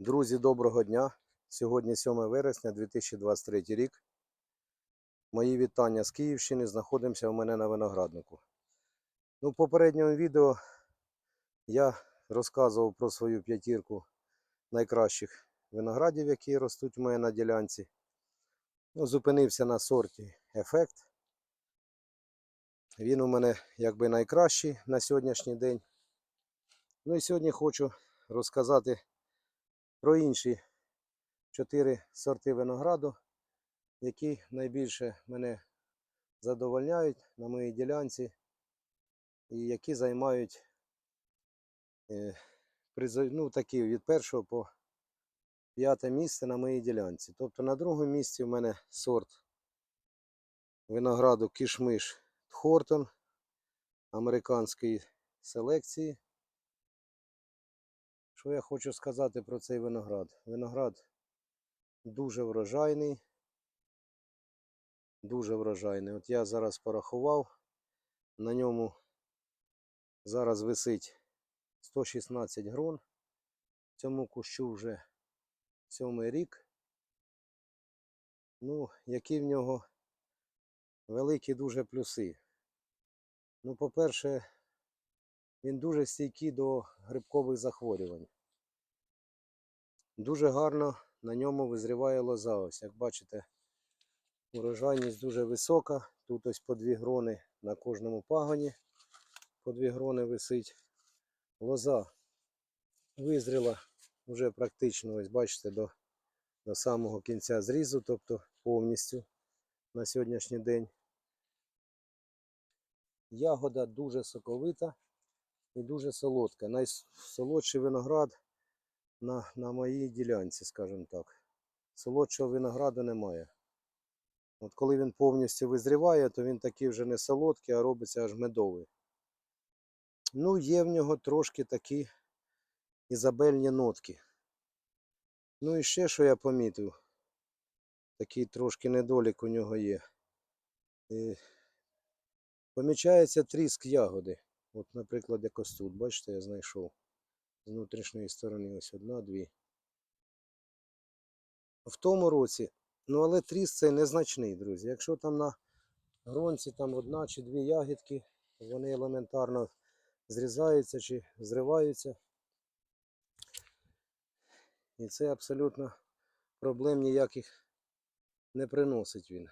Друзі, доброго дня! Сьогодні 7 вересня 2023 рік. Мої вітання з Київщини. Знаходимося у мене на винограднику. Ну, в попередньому відео я розказував про свою п'ятірку найкращих виноградів, які ростуть у мене на ділянці. Ну, зупинився на сорті Ефект. Він у мене якби найкращий на сьогоднішній день. Ну і сьогодні хочу розказати про інші чотири сорти винограду, які найбільше мене задовольняють на моїй ділянці і які займають е, ну, такі від першого по п'яте місце на моїй ділянці. Тобто на другому місці в мене сорт винограду кішмиш Тхортон американської селекції. Що я хочу сказати про цей виноград? Виноград дуже врожайний. Дуже врожайний. От я зараз порахував. На ньому зараз висить 116 грон. Цьому кущу вже сьомий рік. Ну, які в нього великі дуже плюси. Ну, по-перше, він дуже стійкий до грибкових захворювань. Дуже гарно на ньому визріває лоза. Ось, як бачите, урожайність дуже висока. Тут ось по дві грони на кожному пагоні. По дві грони висить. Лоза визріла вже практично, ось бачите, до, до самого кінця зрізу, тобто повністю на сьогоднішній день. Ягода дуже соковита і дуже солодка. Найсолодший виноград на, на моїй ділянці, скажімо так. Солодшого винограду немає. От коли він повністю визріває, то він такий вже не солодкий, а робиться аж медовий. Ну, є в нього трошки такі ізабельні нотки. Ну і ще, що я помітив, такий трошки недолік у нього є. Е, Помічається тріск ягоди. От, наприклад, якось тут, бачите, я знайшов з внутрішньої сторони ось одна, дві. В тому році, ну але тріск цей незначний, друзі. Якщо там на гронці там одна чи дві ягідки, вони елементарно зрізаються чи зриваються. І це абсолютно проблем ніяких не приносить він.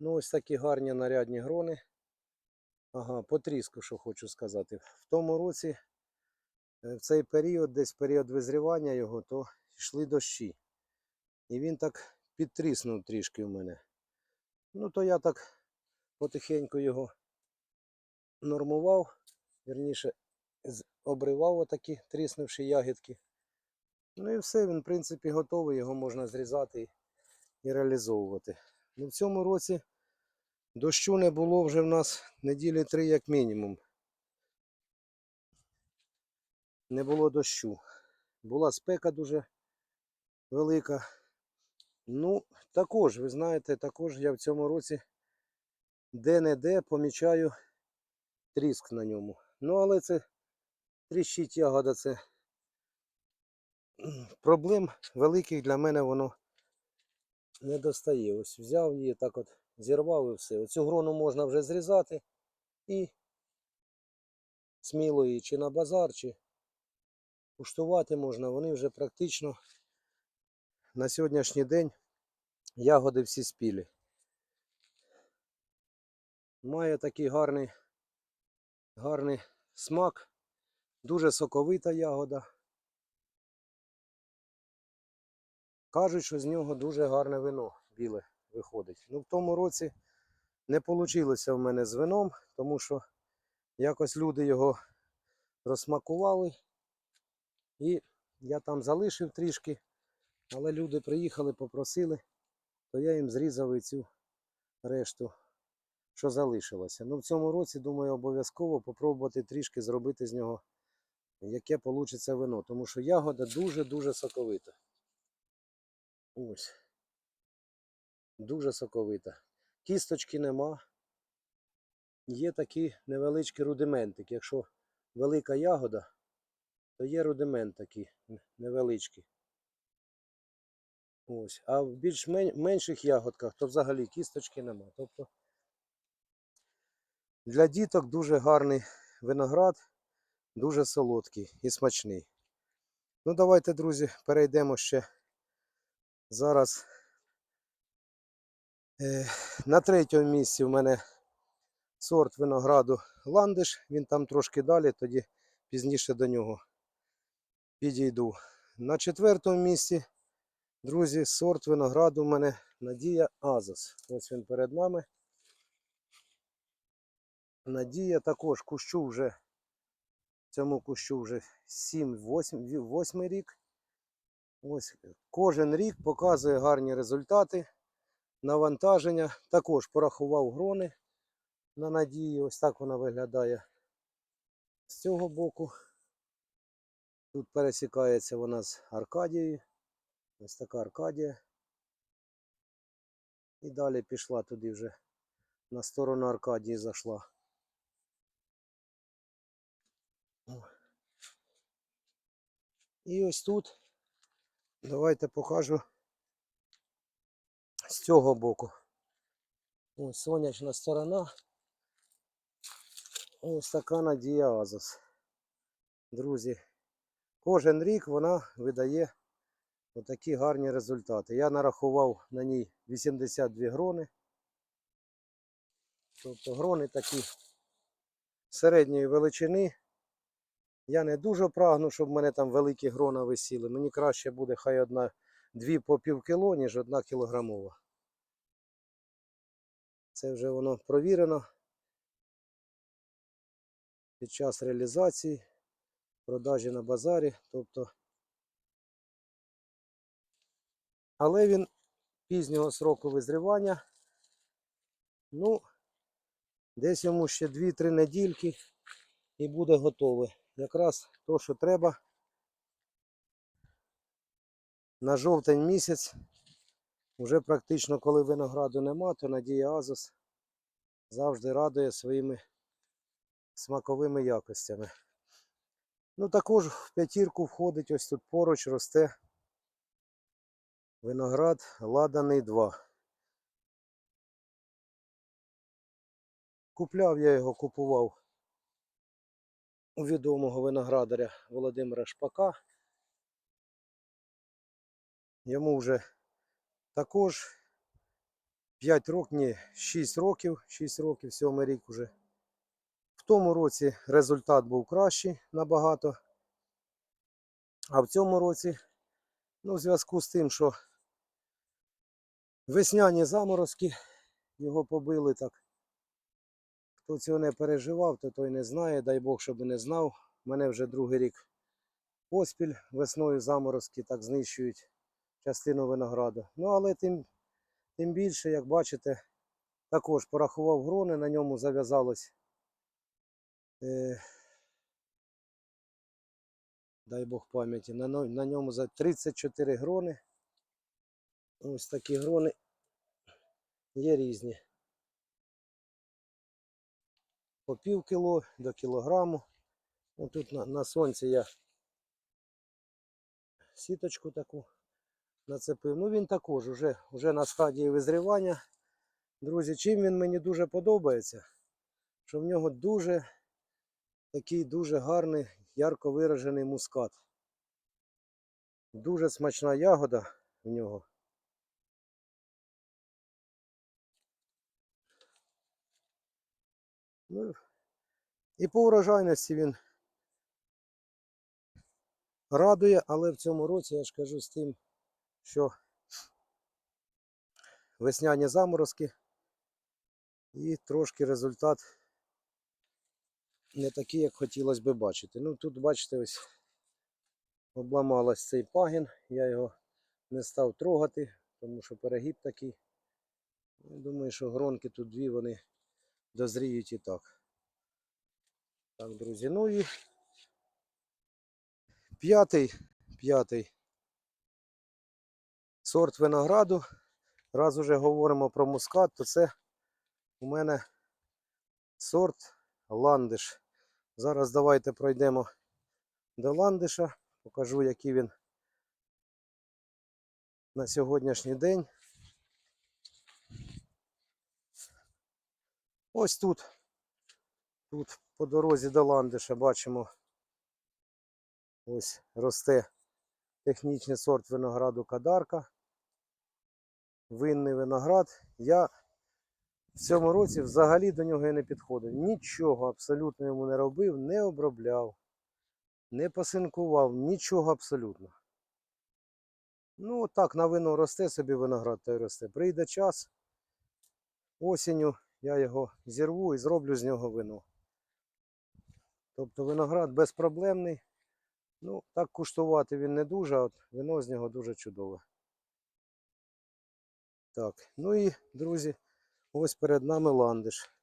Ну, ось такі гарні нарядні грони. Ага, по тріску, що хочу сказати. В тому році, е, в цей період, десь період визрівання його, то йшли дощі. І він так підтріснув трішки в мене. Ну, то я так потихеньку його нормував, вірніше, обривав отакі тріснувші ягідки. Ну і все, він, в принципі, готовий, його можна зрізати і реалізовувати. Ну, в цьому році дощу не було вже в нас неділі три як мінімум. Не було дощу. Була спека дуже велика. Ну, також, ви знаєте, також я в цьому році де-не-де помічаю тріск на ньому. Ну, але це тріщить ягода, це проблем великих для мене воно не достає. Ось взяв її, так от зірвав і все. Оцю грону можна вже зрізати і сміло її чи на базар, чи куштувати можна. Вони вже практично на сьогоднішній день ягоди всі спілі. Має такий гарний, гарний смак, дуже соковита ягода. Кажуть, що з нього дуже гарне вино біле виходить. Ну, в тому році не вийшло в мене з вином, тому що якось люди його розсмакували. І я там залишив трішки, але люди приїхали, попросили, то я їм зрізав і цю решту, що залишилося. Ну, в цьому році, думаю, обов'язково попробувати трішки зробити з нього, яке вийде вино, тому що ягода дуже-дуже соковита. Ось. Дуже соковита. Кісточки нема. Є такий невеличкий рудиментик. Якщо велика ягода, то є рудимент такий н- невеличкий. Ось. А в більш мен- менших ягодках то взагалі кісточки нема. Тобто для діток дуже гарний виноград, дуже солодкий і смачний. Ну, давайте, друзі, перейдемо ще зараз. Е, на третьому місці в мене сорт винограду ландиш. Він там трошки далі, тоді пізніше до нього підійду. На четвертому місці, друзі, сорт винограду в мене Надія Азос. Ось він перед нами. Надія також кущу вже цьому кущу вже 7-8 рік. Ось кожен рік показує гарні результати. Навантаження. Також порахував грони на надії. Ось так вона виглядає з цього боку. Тут пересікається вона з Аркадією. Ось така Аркадія. І далі пішла туди вже на сторону Аркадії зайшла. І ось тут давайте покажу з цього боку. Ось сонячна сторона. Ось така Надія Азос. Друзі, кожен рік вона видає отакі гарні результати. Я нарахував на ній 82 грони. Тобто грони такі середньої величини. Я не дуже прагну, щоб в мене там великі грона висіли. Мені краще буде хай одна, дві по пів кіло, ніж одна кілограмова. Це вже воно провірено під час реалізації, продажі на базарі. Тобто, але він пізнього сроку визрівання. Ну, десь йому ще 2-3 недільки і буде готове. Якраз то, що треба. На жовтень місяць, вже практично коли винограду нема, то Надія Азос завжди радує своїми смаковими якостями. Ну також в п'ятірку входить ось тут поруч росте виноград Ладаний 2. Купляв я його, купував у відомого виноградаря Володимира Шпака. Йому вже також 5 років, ні, 6 років, 6 років, 7 рік уже. В тому році результат був кращий набагато. А в цьому році, ну, в зв'язку з тим, що весняні заморозки його побили так. Хто цього не переживав, то той не знає. Дай Бог, щоб не знав. Мене вже другий рік поспіль весною заморозки так знищують частину винограду. Ну, але тим, тим більше, як бачите, також порахував грони, на ньому зав'язалось. Е, дай Бог пам'яті, на, на ньому за 34 грони. Ось такі грони є різні. По пів кіло до кілограму. Ну, тут на, на сонці я сіточку таку нацепив. Ну він також уже, уже на стадії визрівання. Друзі, чим він мені дуже подобається, що в нього дуже такий дуже гарний, ярко виражений мускат. Дуже смачна ягода в нього. Ну, і по урожайності він радує, але в цьому році я ж кажу з тим, що весняні заморозки і трошки результат не такий, як хотілося би бачити. Ну тут, бачите, ось обламалась цей пагін, я його не став трогати, тому що перегиб такий. Думаю, що гронки тут дві вони дозріють і так. Так, друзі, ну і п'ятий, п'ятий сорт винограду. Раз уже говоримо про мускат, то це у мене сорт ландиш. Зараз давайте пройдемо до ландиша. Покажу, який він на сьогоднішній день. Ось тут, тут по дорозі до ландиша бачимо, ось росте технічний сорт винограду Кадарка. Винний виноград. Я в цьому році взагалі до нього і не підходив. Нічого абсолютно йому не робив, не обробляв, не посинкував, нічого абсолютно. Ну, так, на вино росте собі виноград та й росте. Прийде час, осінню я його зірву і зроблю з нього вино. Тобто виноград безпроблемний. Ну, так куштувати він не дуже, а от вино з нього дуже чудове. Так, ну і, друзі, ось перед нами ландиш.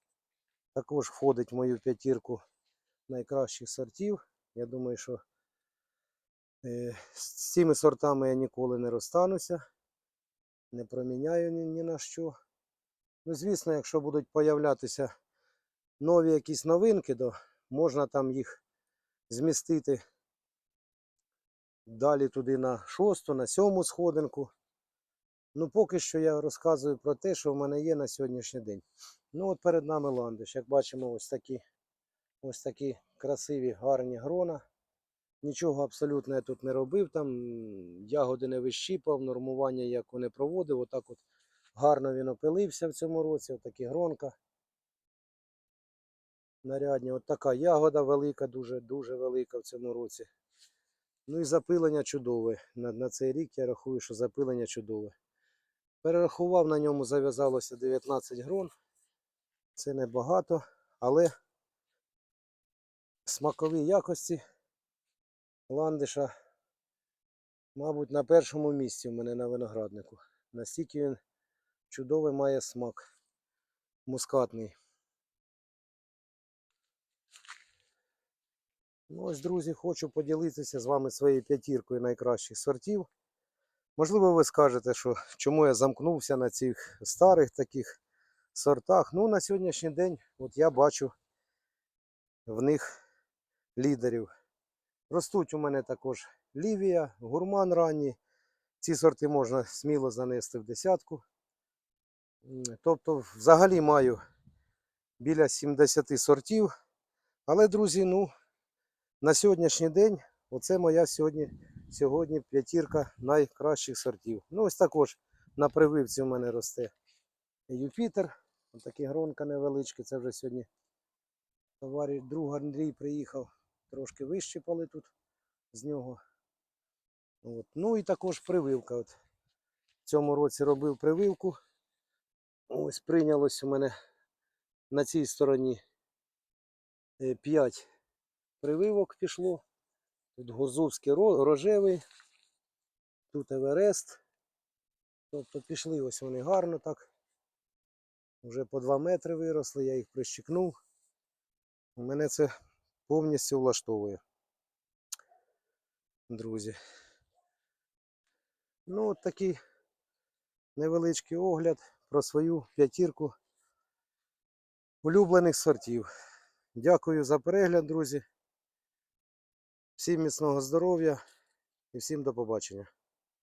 Також входить в мою п'ятірку найкращих сортів. Я думаю, що е, з цими сортами я ніколи не розстануся, не проміняю ні, ні на що. Ну, звісно, якщо будуть появлятися нові якісь новинки, то можна там їх змістити далі туди на шосту, на сьому сходинку. Ну, поки що я розказую про те, що в мене є на сьогоднішній день. Ну, от перед нами ландиш. Як бачимо, ось такі, ось такі красиві, гарні грона. Нічого абсолютно я тут не робив. Там ягоди не вищіпав, нормування ніякого не проводив. Отак от гарно він опилився в цьому році. Отакі гронка. Нарядні. От така ягода велика, дуже, дуже велика в цьому році. Ну і запилення чудове. На, на цей рік я рахую, що запилення чудове. Перерахував на ньому, зав'язалося 19 грон. Це небагато, але смакові якості ландиша, мабуть, на першому місці в мене на винограднику. Настільки він чудовий має смак мускатний. Ну ось, друзі, хочу поділитися з вами своєю п'ятіркою найкращих сортів. Можливо, ви скажете, що чому я замкнувся на цих старих таких сортах. Ну, на сьогоднішній день от я бачу в них лідерів. Ростуть у мене також лівія, гурман ранній. Ці сорти можна сміло занести в десятку. Тобто, взагалі маю біля 70 сортів. Але, друзі, ну, на сьогоднішній день оце моя сьогодні сьогодні п'ятірка найкращих сортів. Ну, ось також на прививці у мене росте Юпітер. Ось такі гронка невеличкі. Це вже сьогодні товариш друг Андрій приїхав. Трошки вищипали тут з нього. От. Ну і також прививка. От. В цьому році робив прививку. Ось прийнялось у мене на цій стороні 5 прививок пішло. Тут Гозовський рожевий, тут Еверест. Тобто пішли ось вони гарно так. Вже по 2 метри виросли, я їх прищикнув. Мене це повністю влаштовує. Друзі. Ну, от такий невеличкий огляд про свою п'ятірку улюблених сортів. Дякую за перегляд, друзі. Всім міцного здоров'я і всім до побачення.